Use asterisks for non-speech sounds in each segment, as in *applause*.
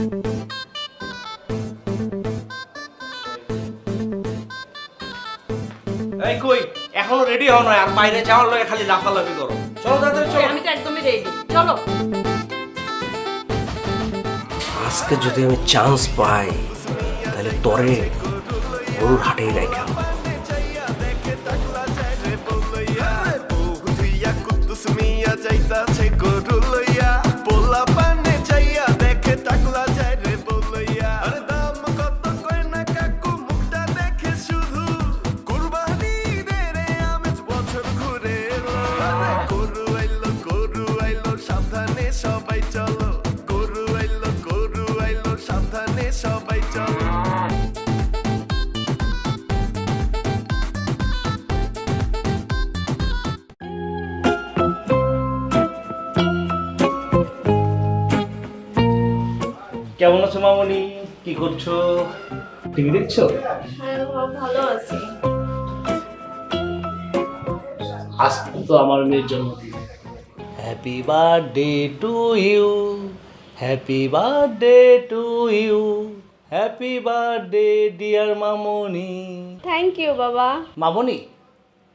এই কই? এখনও রেডি হও না আর বাইরে যাওয়ার লাগে খালি লাফালাফি করো। চলো তাড়াতাড়ি চলো। আমি তো একদমই রেডি চলো। আজকে যদি আমি চান্স পাই তাহলে তরে গরুর হাটেই রাখা যাইতাছে গরু। কেমন আছো মামনি? কি করছ? টিভি দেখছ? হ্যাঁ ভালো আছি। আজ তো আমার মেয়ের জন্মদিন। Happy birthday to you happy birthday to you happy birthday dear Mamoni. Thank you বাবা। মামনি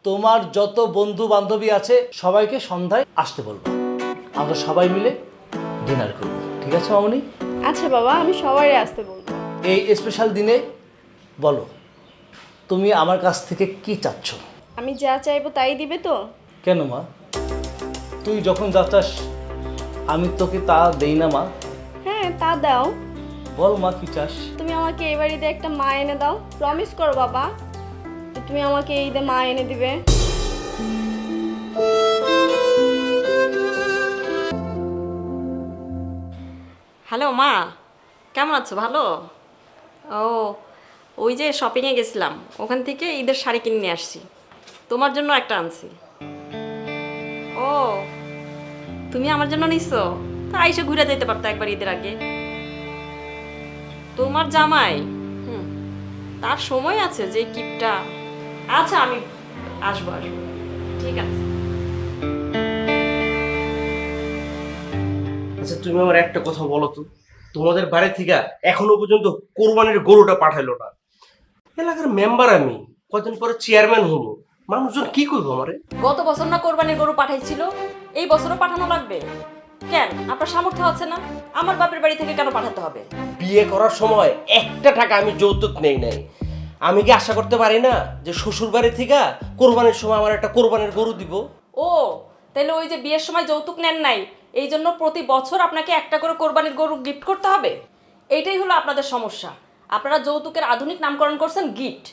তোমার যত বন্ধু বান্ধবী আছে সবাইকে সন্ধ্যায় আসতে বলব। আমরা সবাই মিলে ডিনার করব। ঠিক আছে মামনি? আচ্ছা বাবা আমি সবাই আসতে বলব। এই স্পেশাল দিনে বলো তুমি আমার কাছ থেকে কি চাচ্ছ? আমি যা চাইব তাই দিবে তো। কেন মা? তুই যখন যা চাস আমি তোকে তা দেই না মা। হ্যাঁ তা দাও। বল মা কি চাস? তুমি আমাকে এই বাড়িতে একটা মা এনে দাও। প্রমিস করো বাবা তুমি আমাকে এই ঈদে মা এনে দিবে। হ্যালো মা, কেমন আছো? ভালো? ও, ওই যে শপিংয়ে গেছিলাম, ওখান থেকে ঈদের শাড়ি কিনে নিয়ে আসছি। তোমার জন্য একটা আনছি। ও, তুমি আমার জন্য নিছো? তা আইসে ঘুরে যেতে পারতো একবার ঈদের আগে। তোমার জামাই? হুম, তার সময় আছে যে কিপটা আচ্ছা আমি আসব আসব। ঠিক আছে। আচ্ছা তুমি আমার একটা কথা বলো তো। তোমাদের বাড়ি থেকে এখনও পর্যন্ত কোরবানির গরুটা পাঠাইলো না। এলাকার মেম্বার আমি কদিন পরে চেয়ারম্যান হব। মানুষজন কি করব আমারে? গত বছর না কোরবানির গরু পাঠাইছিল এই বছরও পাঠানো লাগবে। কেন? আপনার সামর্থ্য আছে না? আমার বাপের বাড়ি থেকে কেন পাঠাতে হবে? বিয়ে করার সময় একটা টাকা আমি যৌতুক নেই নাই। আমি কি আশা করতে পারি না যে শ্বশুর বাড়ি থেকে কোরবানির সময় আমার একটা কোরবানির গরু দিব? ও তাহলে ওই যে বিয়ের সময় যৌতুক নেন নাই এই জন্য প্রতি বছর আপনাকে একটা করে কোরবানির গরু গিফট করতে হবে। এইটাই হলো আপনাদের সমস্যা। আপনারা যৌতুকের আধুনিক নামকরণ করছেন গিফট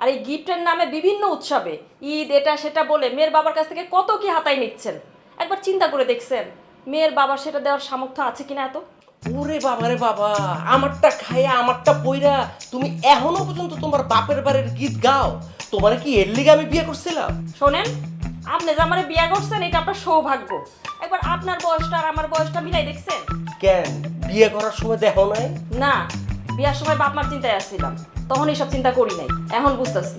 আর এই গিফটের নামে বিভিন্ন উৎসবে ঈদ এটা সেটা বলে মেয়ের বাবার কাছ থেকে কত কি হাতায় নিচ্ছেন? একবার চিন্তা করে দেখছেন মেয়ের বাবার সেটা দেওয়ার সামর্থ্য আছে কিনা এত? ওরে বাবারে বাবা আমারটা খাইয়া আমারটা পইরা তুমি এখনও পর্যন্ত তোমার বাপের বাড়ির গীত গাও? তোমার কি এর লিগে আমি বিয়ে করছিলাম? শোনেন আপনি যে আমার বিয়ে করছেন এটা আপনার সৌভাগ্য। একবার আপনার বয়সটা আর আমার বয়সটা মিলাই দেখছেন? কেন? বিয়ে করার সময় দেখো নাই? না বিয়ার সময় বাপ মার চিন্তায় আসছিলাম তখন এইসব চিন্তা করি নাই এখন বুঝতেছি।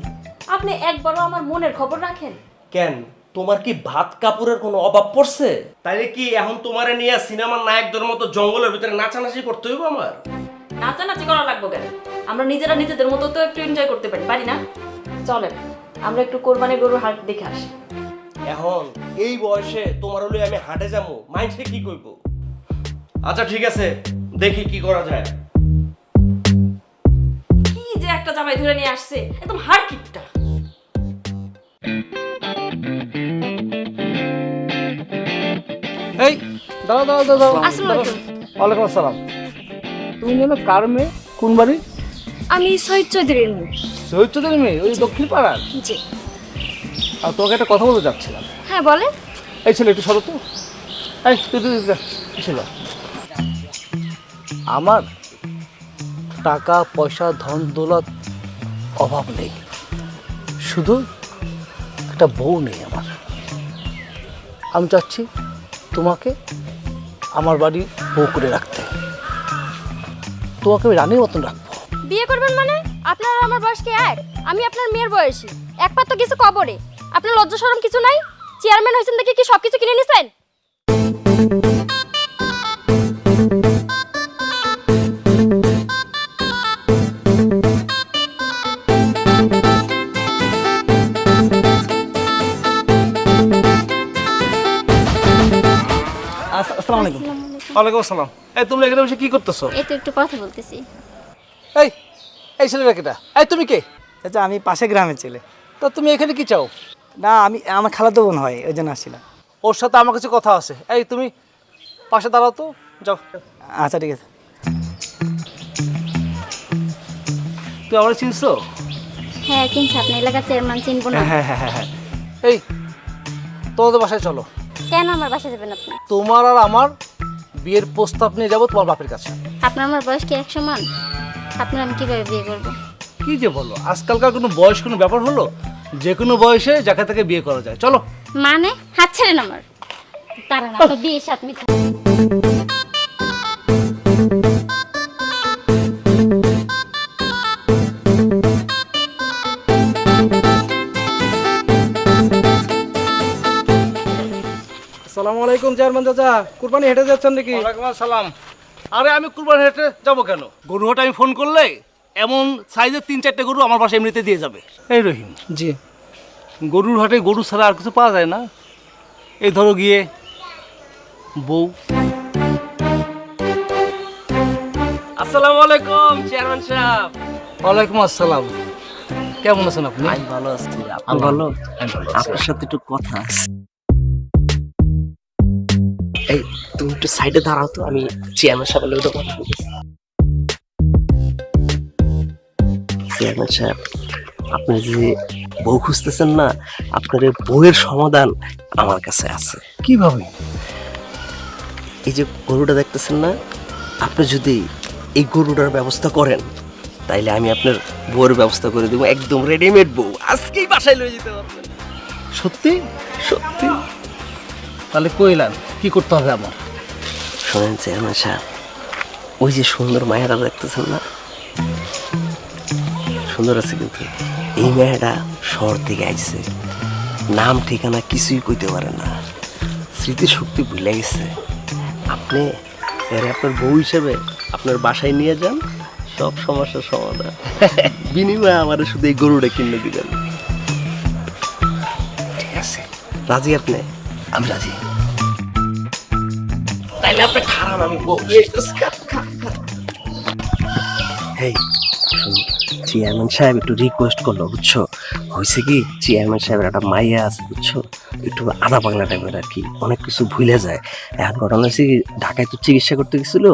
আপনি একবারও আমার মনের খবর রাখেন? কেন? তোমার কি ভাত কাপড়ের কোনো অভাব পড়ছে? তাইলে কি এখন তোমারে নিয়ে সিনেমার নায়কদের মতো জঙ্গলের ভিতরে নাচানাচি করতে হইব আমার? নাচানাচি করা লাগবে কেন? আমরা নিজেরা নিজেদের মতো তো একটু এনজয় করতে পারি পারি না? চলেন আমরা একটু কোরবানি গরুর হাট দেখে আসি। এখন এই বয়সে তোমার হলে আমি হাটে যাব। মাইন্ডে কি কইব? আচ্ছা ঠিক আছে। দেখি কি করা যায়। কি যে একটা জামাই ধরে নিয়ে আসছে একদম হাড় কিপটা। এই দাও দাও দাও দাও আসসালামু আলাইকুম। ওয়ালাইকুম আসসালাম। তুমি যেন কার মেয়ে? কোন বাড়ি? আমি শহীদ চৌধুরীর মুখ চৈত্রের মেয়ে? ওই দক্ষিণ পাড়ার জি। আর তোকে একটা কথা বলতে চাচ্ছিলাম। হ্যাঁ বলে। এই ছেলে একটু সরো তো। এই তুই তুই ছিল আমার টাকা পয়সা ধন দৌলত অভাব নেই। শুধু একটা বউ নেই আমার। আমি চাচ্ছি তোমাকে আমার বাড়ি বউ করে রাখতে। তোমাকে আমি রানীর মতন রাখব। বিয়ে করবেন মানে? আপনার আর আমার বয়স কি এক? আমি আপনার মেয়ের বয়সী। এক পাত্র কিছু কবরে। আপনার লজ্জা সরম কিছু নাই? চেয়ারম্যান হয়েছেন দেখে কি সবকিছু কিনে নিছেন? ওয়ালাইকুম আসসালাম। তুমি এখানে করতেছো? একটু কথা বলতেছি। তুমি কে? আমি পাশে গ্রামে ছেলে। তো তুমি এখানে কি চাও? না আমি আমার খালাতো বোন হয় ওই জন্য আসছিলাম। ওর সাথে আমার কাছে কথা আছে। এই তুমি পাশে দাঁড়াও তো যাও। আচ্ছা ঠিক আছে। তুই আমার চিনছো হ্যাঁ চিনছি আপনি এলাকার চেয়ারম্যান চিনবো না। হ্যাঁ হ্যাঁ হ্যাঁ হ্যাঁ। এই তোমাদের বাসায় চলো। কেন আমার বাসা যাবেন আপনি? তোমার আর আমার বিয়ের প্রস্তাব নিয়ে যাব তোমার বাপের কাছে। আপনার আমার বয়স কি এক সমান? আপনার আমি কীভাবে বিয়ে করব? কি যে বলো আজকালকার কোনো বয়স কোনো ব্যাপার হলো? যে কোনো বয়সে যাকে তাকে বিয়ে করা যায়। চলো। মানে? হাত ছেড়েন আমার। তারা না তো বিয়ে সাত মিথ্যা আসসালামু আলাইকুম চেয়ারম্যান চাচা। কুরবানি হেঁটে যাচ্ছেন নাকি? ওয়ালাইকুম আসসালাম। আরে আমি কুরবানি হেঁটে যাব কেন? গরু হাটে আমি ফোন করলে এমন সাইজের তিন চারটে গরু আমার বাসায় এমনিতে দিয়ে যাবে। এই রহিম। জি। গরুর হাটে গরু ছাড়া আর কিছু পাওয়া যায় না। এই ধরো গিয়ে বউ। আসসালামু আলাইকুম চেয়ারম্যান সাহেব। ওয়ালাইকুম আসসালাম। কেমন আছেন আপনি? আমি ভালো আছি আপনি ভালো। আপনার সাথে একটু কথা আছে। এই তুমি একটু সাইডে দাঁড়াও তো আমি চেয়ারম্যান সাহেবের লোক কথা বলতেছি। চেয়ারম্যান সাহেব আপনি যে বউ খুঁজতেছেন না আপনার এই বউয়ের সমাধান আমার কাছে আছে। কীভাবে? এই যে গরুটা দেখতেছেন না আপনি যদি এই গরুটার ব্যবস্থা করেন তাইলে আমি আপনার বউয়ের ব্যবস্থা করে দেবো একদম রেডিমেড বউ। আজকেই বাসায় লয়ে যেতে পারবেন সত্যি? সত্যি? তাহলে কইলাম কি করতে হবে আমার? শোনেন চেয়ারম্যান সাহেব ওই যে সুন্দর মায়েরা দেখতেছেন না সুন্দর আছে কিন্তু এই মেয়েটা শহর থেকে আইছে নাম ঠিকানা কিছুই কইতে পারে না স্মৃতিশক্তি ভুলে গেছে আপনি এর আপনার বউ হিসেবে আপনার বাসায় নিয়ে যান সব সমস্যার সমাধান বিনিময়ে আমার শুধু এই গরুটা কিনে দিবেন ঠিক আছে রাজি আপনি আমি রাজি তাইলে আপনি খারাপ আমি বলব হেই চেয়ারম্যান সাহেব একটু রিকোয়েস্ট করল, বুঝছ? হয়েছে কি চেয়ারম্যান সাহেবের একটা মাইয়া আছে, বুঝছ? একটু আধা বাংলা টাইপের আর কি, অনেক কিছু ভুলে যায়। এখন ঘটনা হয়েছে কি, ঢাকায় তো চিকিৎসা করতে গেছিল,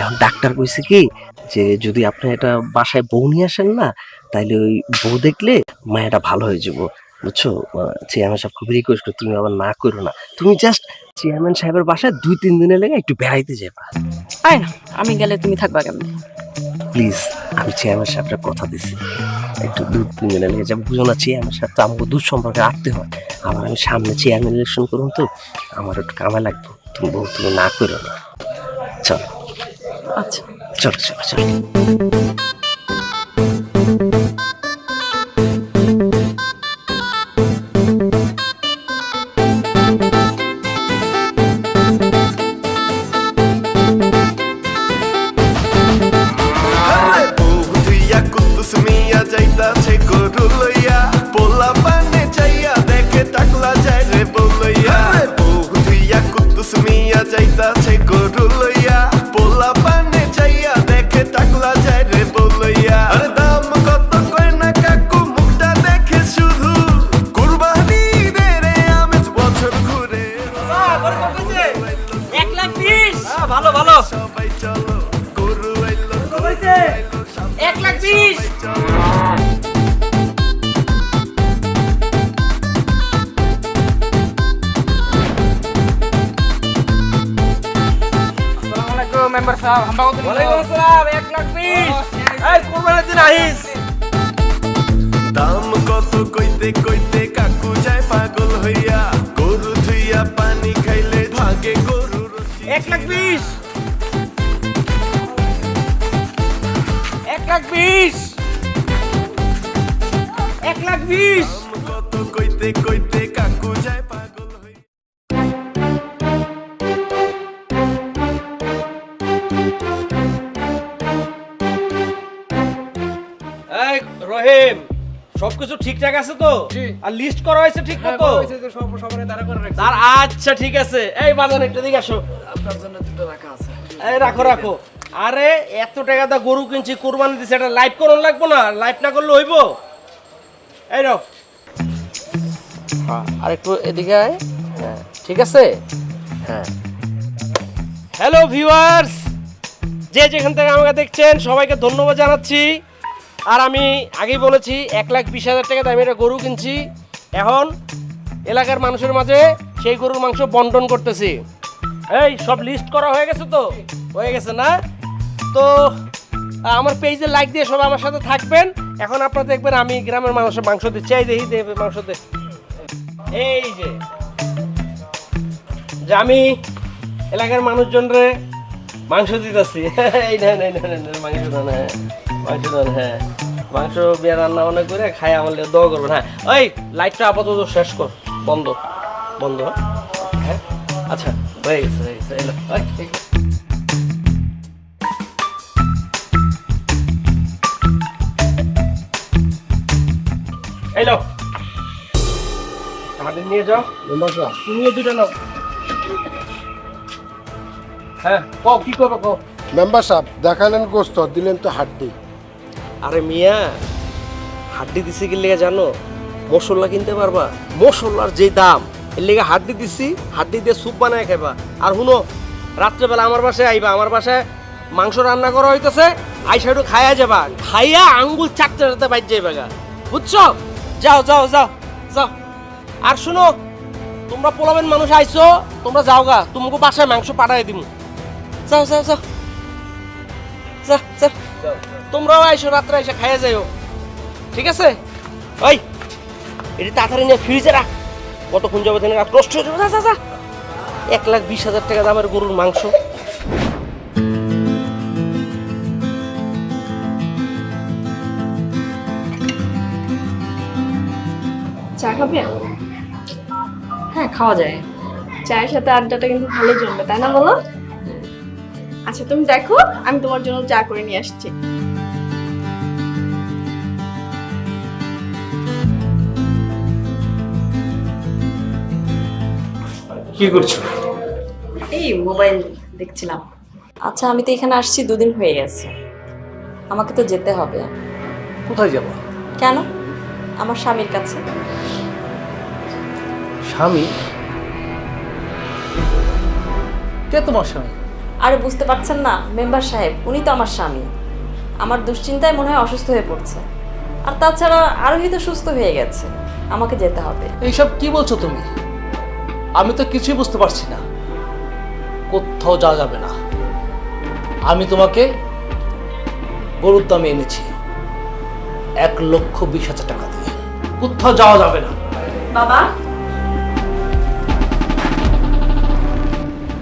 এখন ডাক্তার কইছে কি, যে যদি আপনি এটা বাসায় বউ নিয়ে আসেন না, তাইলে ওই বউ দেখলে মায়াটা ভালো হয়ে যাব, বুঝছ? চেয়ারম্যান সাহেব খুব রিকোয়েস্ট করো, তুমি আবার না করো না। তুমি জাস্ট চেয়ারম্যান সাহেবের বাসায় দুই, তিন দিনের লেগে একটু বেড়াইতে যাবা আয় না, আমি গেলে তুমি থাকবা কেমন? প্লিজ আমি চেয়ারম্যান সাহেবের কথা দিছি একটু দুধ তিন নিয়ে যাব। বুঝো না চেয়ারম্যান সাহেব তো আমাকে দুধ সম্পর্কে রাখতে হয়। আবার আমি সামনে চেয়ারম্যান ইলেকশন করুন তো আমার একটু কামা লাগবে। তুমি বউ তুমি না করো না। চলো। আচ্ছা। চলো চলো চলো। যাইতাছে গরু দাম কত কইতে কইতে কাকু যায় পাগল হইয়া গরু ধুইয়া পানি খাইলে ভাগে গরু এক লাখ বিশ। এক লাখ বিশ। এক লাখ বিশ। কত কইতে কইতে সবকিছু ঠিকঠাক আছে তো? আর লিস্ট করা হয়েছে ঠিক হ্যাঁ, মতো? আর আচ্ছা ঠিক আছে। এই বাজান একটু দিকে আসো। আপনার জন্য দুটো রাখা আছে। এই রাখো রাখো। আরে এত টাকা দা গরু কিনছি কোরবানি দিছে এটা লাইভ করুন লাগবো না? লাইভ না করলে হইব? এই নাও। হ্যাঁ আর একটু এদিকে আয়। হ্যাঁ ঠিক আছে? হ্যাঁ। হ্যালো ভিউয়ার্স যে যেখান থেকে আমাকে দেখছেন সবাইকে ধন্যবাদ জানাচ্ছি। আর আমি আগেই বলেছি, এক লাখ বিশ হাজার টাকা দামে একটা গরু কিনছি। এখন এলাকার মানুষের মাঝে সেই গরুর মাংস বন্টন করতেছি। এই, সব লিস্ট করা হয়ে গেছে তো? হয়ে গেছে না? তো, আমার পেজে লাইক দিয়ে সবাই আমার সাথে থাকবেন। এখন আপনারা দেখবেন আমি গ্রামের মানুষের মাংস দিচ্ছি। এই দেখি দেবে মাংস দে। এই যে যে আমি এলাকার মানুষজনরে মাংস দিতেছি। *laughs* এই না না না না মাংস দেন হ্যাঁ মাংস বিয়ে রান্না বান্না করে খাই আমার দোয়া করবেন হ্যাঁ। ওই লাইটটা আপাতত শেষ কর, বন্ধ। বন্ধ হ্যাঁ? আচ্ছা হয়ে গেছে হয়ে গেছে এলো। এই আমাদের নিয়ে যাও। তুমিও দুটো নাও। হ্যাঁ কও, কি করব, কও? মেম্বার সাহেব, দেখালেন গোস্ত, দিলেন তো হাড্ডি। আরে মিয়া, হাড্ডি দিছি কি লেগে জানো? মশলা কিনতে পারবা? মশলার যে দাম, এর লেগে হাড্ডি দিছি, হাড্ডি দিয়ে স্যুপ বানায় খাইবা। আর শুনো, রাত্রেবেলা আমার বাসায় আইবা, আমার বাসায় মাংস রান্না করা হইতেছে, আইসা একটু খাইয়া যাবা। খাইয়া আঙ্গুল চাটতে চাটতে বাইর যাইবা গা। বুঝছ? যাও যাও যাও যাও। আর শুনো, তোমরা পোলাবেন মানুষ আইছো, তোমরা যাও গা, তোমাকে বাসায় মাংস পাঠাই দিমু। যাও যাও যাও। যা যা তোমরাও আইসো রাত্রে এসে খাইয়া যাইও। ঠিক আছে? ওই এটি তাড়াতাড়ি নিয়ে ফ্রিজে রাখ। কতক্ষণ যাবে তিনি নষ্ট হয়ে যাবে। যা, যা যা। এক লাখ বিশ হাজার টাকা দামের গরুর মাংস। চা খাবে? হ্যাঁ খাওয়া যায়। চায়ের সাথে আড্ডাটা কিন্তু ভালো জমবে তাই না বলো? আচ্ছা তুমি দেখো আমি তোমার জন্য চা করে নিয়ে আসছি। কি করছ? এই মোবাইল দেখছিলাম। আচ্ছা আমি তো এখানে আসছি দুদিন হয়ে গেছে। আমাকে তো যেতে হবে। কোথায় যাব? কেন? আমার স্বামীর কাছে। স্বামী? কে তোমার স্বামী? আরে বুঝতে পারছেন না মেম্বার সাহেব উনি তো আমার স্বামী। আমার দুশ্চিন্তায় মনে হয় অসুস্থ হয়ে পড়ছে। আর তাছাড়া আরোহী তো সুস্থ হয়ে গেছে। আমাকে যেতে হবে। এইসব কি বলছো তুমি? আমি তো কিছুই বুঝতে পারছি না। কোথাও যাওয়া যাবে না। আমি তোমাকে গরুর দামে এনেছি। এক লক্ষ বিশ হাজার টাকা দিয়ে। কোথাও যাওয়া যাবে না। বাবা,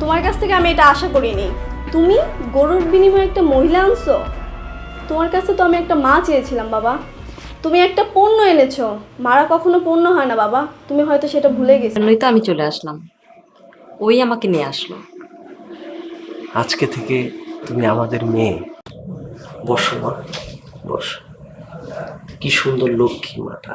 তোমার কাছ থেকে আমি এটা আশা করিনি। তুমি গরুর বিনিময়ে একটা মহিলা আনছো। তোমার কাছে তো আমি একটা মা চেয়েছিলাম, বাবা। তুমি একটা পণ্য এনেছো। মারা কখনো পণ্য হয় না বাবা। তুমি হয়তো সেটা ভুলে গেছো। জন্যই তো আমি চলে আসলাম। ওই আমাকে নিয়ে আসলো। আজকে থেকে তুমি আমাদের মেয়ে। বসো মা বস। কি সুন্দর লক্ষ্মী মাটা